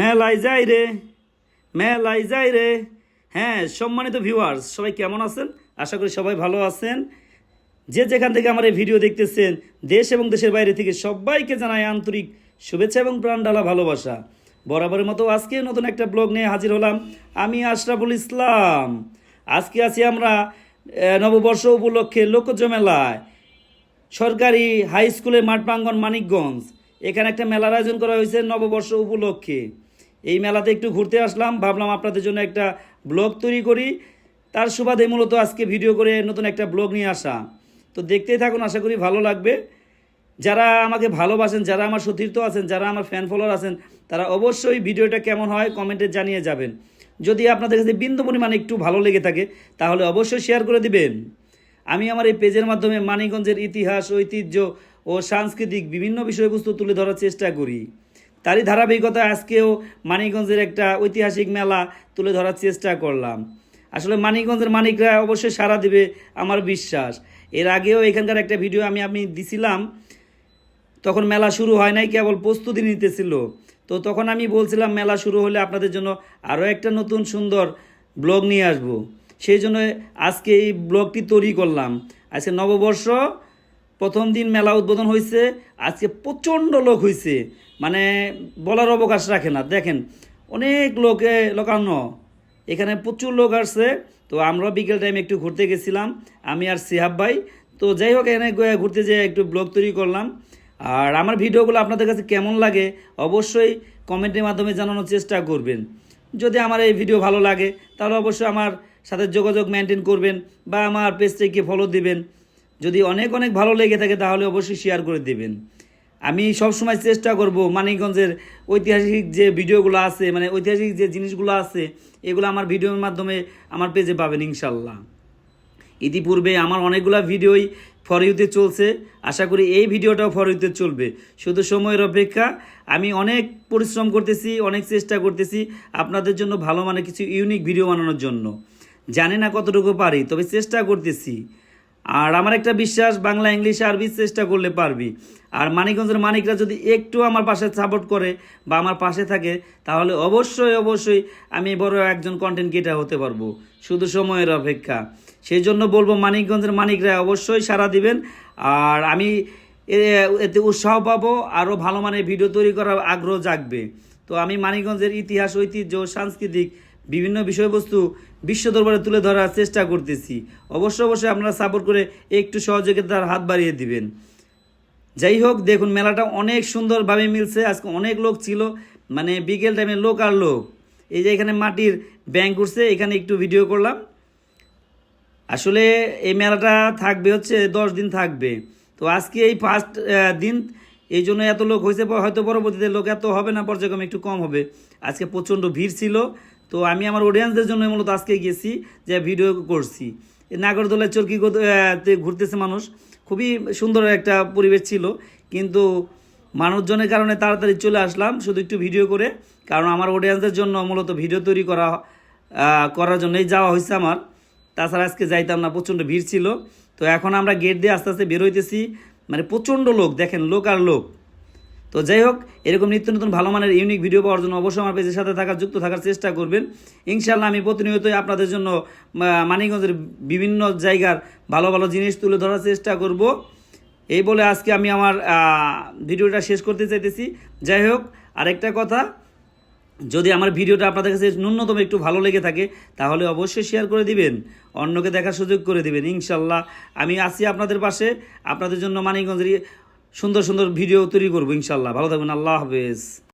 মেলায় যাই রে, মেলায় যাই রে। হ্যাঁ সম্মানিত ভিউয়ার্স সবাই কেমন আছেন? আশা করি সবাই ভালো আছেন। যে যেখান থেকে আমার এই ভিডিও দেখতেছেন, দেশ এবং দেশের বাইরে থেকে সবাইকে জানাই আন্তরিক শুভেচ্ছা এবং প্রাণ ডালা ভালোবাসা। বরাবরের মতো আজকে নতুন একটা ব্লগ নিয়ে হাজির হলাম আমি, আশরাফুল ইসলাম। আজকে আছি আমরা নববর্ষ উপলক্ষে লোকজ মেলায়, সরকারি হাই স্কুলের মাঠ প্রাঙ্গন মানিকগঞ্জ। এখানে একটা মেলার আয়োজন করা হয়েছে নববর্ষ উপলক্ষে। এই মেলাতে একটু ঘুরতে আসলাম। ভাবলাম আপনাদের জন্য একটা ব্লগ তৈরি করি। তার সুবাদে মূলত আজকে ভিডিও করে নতুন একটা ব্লগ নিয়ে আসা। তো দেখতেই থাকুন, আশা করি ভালো লাগবে। যারা আমাকে ভালোবাসেন, যারা আমার সতীর্থ আছেন, যারা আমার ফ্যান ফলোয়ার আছেন, তারা অবশ্যই ভিডিওটা কেমন হয় কমেন্টে জানিয়ে যাবেন। যদি আপনাদের কাছে বিন্দু পরিমাণে একটু ভালো লেগে থাকে, তাহলে অবশ্যই শেয়ার করে দিবেন। আমি আমার এই পেজের মাধ্যমে মানিকগঞ্জের ইতিহাস, ঐতিহ্য ও সাংস্কৃতিক বিভিন্ন বিষয়বস্তু তুলে ধরার চেষ্টা করি। তারই ধারাবাহিকতায় আজকেও মানিকগঞ্জের একটা ঐতিহাসিক মেলা তুলে ধরার চেষ্টা করলাম। আসলে মানিকগঞ্জের মানিকরা অবশ্যই সাড়া দেবে আমার বিশ্বাস। এর আগেও এখানকার একটা ভিডিও আমি আমি দিছিলাম। তখন মেলা শুরু হয় নাই, কেবল প্রস্তুতি নিতেছিল। তো তখন আমি বলছিলাম, মেলা শুরু হলে আপনাদের জন্য আরও একটা নতুন সুন্দর ব্লগ নিয়ে আসব। সেই জন্য আজকে এই ব্লগটি তৈরি করলাম। আজকে নববর্ষ, প্রথম দিন মেলা উদ্বোধন হয়েছে আজকে প্রচণ্ড লোক হয়েছে মানে বলার অবকাশ রাখে না। দেখেন, অনেক লোকে লোকানো এখানে প্রচুর লোক আসছে। তো আমরা বিকেল টাইমে একটু ঘুরতে গেছিলাম, আমি আর সিহাব ভাই। তো যাই হোক, এখানে ঘুরতে যেয়ে একটু ব্লগ তৈরি করলাম। আর আমার ভিডিওগুলো আপনাদের কাছে কেমন লাগে, অবশ্যই কমেন্টের মাধ্যমে জানানোর চেষ্টা করবেন। যদি আমার এই ভিডিও ভালো লাগে, তাহলে অবশ্যই আমার সাথে যোগাযোগ মেনটেন করবেন বা আমার পেজটাকে ফলো দিবেন। যদি অনেক অনেক ভালো লেগে থাকে, তাহলে অবশ্যই শেয়ার করে দেবেন। আমি সবসময় চেষ্টা করব মানিকগঞ্জের ঐতিহাসিক যে ভিডিওগুলো আছে মানে ঐতিহাসিক যে জিনিসগুলো আছে, এগুলো আমার ভিডিওর মাধ্যমে আমার পেজে পাবেন ইনশাল্লাহ। ইতিপূর্বে আমার অনেকগুলো ভিডিওই ফর ইউতে চলছে। আশা করি এই ভিডিওটাও ফর ইউতে চলবে। শুধু সময়ের অপেক্ষা, আমি অনেক পরিশ্রম করতেছি, অনেক চেষ্টা করতেছি আপনাদের জন্য ভালো মানে কিছু ইউনিক ভিডিও বানানোর জন্য। জানি না কতটুকু পারি, তবে চেষ্টা করতেছি। আর আমার একটা বিশ্বাস, বাংলা, ইংলিশ, আরবি চেষ্টা করলে পারবি। আর মানিকগঞ্জের মানিকরা যদি একটু আমার পাশে সাপোর্ট করে বা আমার পাশে থাকে, তাহলে অবশ্যই অবশ্যই আমি বড় একজন কন্টেন্ট ক্রিয়েটার হতে পারব। শুধু সময়ের অপেক্ষা। সেই জন্য বলব, মানিকগঞ্জের মানিকরা অবশ্যই সাড়া দিবেন। আর আমি এতে উৎসাহ পাবো, আরও ভালো মানের ভিডিও তৈরি করার আগ্রহ জাগবে। তো আমি মানিকগঞ্জের ইতিহাস, ঐতিহ্য, সাংস্কৃতিক বিভিন্ন বিষয়বস্তু বিশ্ব দরবারে তুলে ধরার চেষ্টা করতেছি। অবশ্য অবশ্যই আপনারা সাপোর্ট করে একটু সহযোগিতার হাত বাড়িয়ে দিবেন। যাই হোক, দেখুন, মেলাটা অনেক সুন্দরভাবে মিলছে। আজকে অনেক লোক ছিল মানে বিকেল টাইমে লোক আর লোক। এই যে এখানে মাটির ব্যাংক উঠছে, এখানে একটু ভিডিও করলাম। আসলে এই মেলাটা থাকবে হচ্ছে, দশ দিন থাকবে। তো আজকে এই ফার্স্ট দিন, এই জন্য এত লোক হয়েছে, হয়তো পরবর্তীতে লোক এত হবে না, পর্যায়ক্রমে একটু কম হবে। আজকে প্রচণ্ড ভিড় ছিল। তো আমি আমার অডিয়েন্সদের জন্য মূলত আজকে গেছি, যে ভিডিও করছি। নাগরদোলায় চরকি ঘুরতেছে মানুষ। খুবই সুন্দর একটা পরিবেশ ছিল, কিন্তু মানুষজনের কারণে তাড়াতাড়ি চলে আসলাম শুধু একটু ভিডিও করে, কারণ আমার অডিয়েন্সদের জন্য মূলত ভিডিও তৈরি করা করার জন্যই যাওয়া হয়েছে আমার। তাছাড়া আজকে যাইতাম না, প্রচণ্ড ভিড় ছিল। তো এখন আমরা গেট দিয়ে আস্তে আস্তে বেরোইতেছি মানে প্রচণ্ড লোক, দেখেন লোক আর লোক। তো যাই হোক, এরকম নিত্য নতুন ভালো মানের ইউনিক ভিডিও পাওয়ার জন্য অবশ্যই আমার পেজের সাথে থাকার যুক্ত থাকার চেষ্টা করবেন। ইনশাল্লাহ আমি প্রতিনিয়তই আপনাদের জন্য মানিকগঞ্জের বিভিন্ন জায়গার ভালো ভালো জিনিস তুলে ধরার চেষ্টা করব। এই বলে আজকে আমি আমার ভিডিওটা শেষ করতে চাইতেছি। যাই হোক, আরেকটা কথা, যদি আমার ভিডিওটা আপনাদের কাছে ন্যূনতম একটু ভালো লেগে থাকে, তাহলে অবশ্যই শেয়ার করে দিবেন। অন্যকে দেখার সুযোগ করে দিবেন ইনশাল্লাহ আমি আছি আপনাদের পাশে, আপনাদের জন্য মানিকগঞ্জের সুন্দর সুন্দর ভিডিও তৈরি করব ইনশাল্লাহ। ভালো থাকবেন আল্লাহ হাফেজ।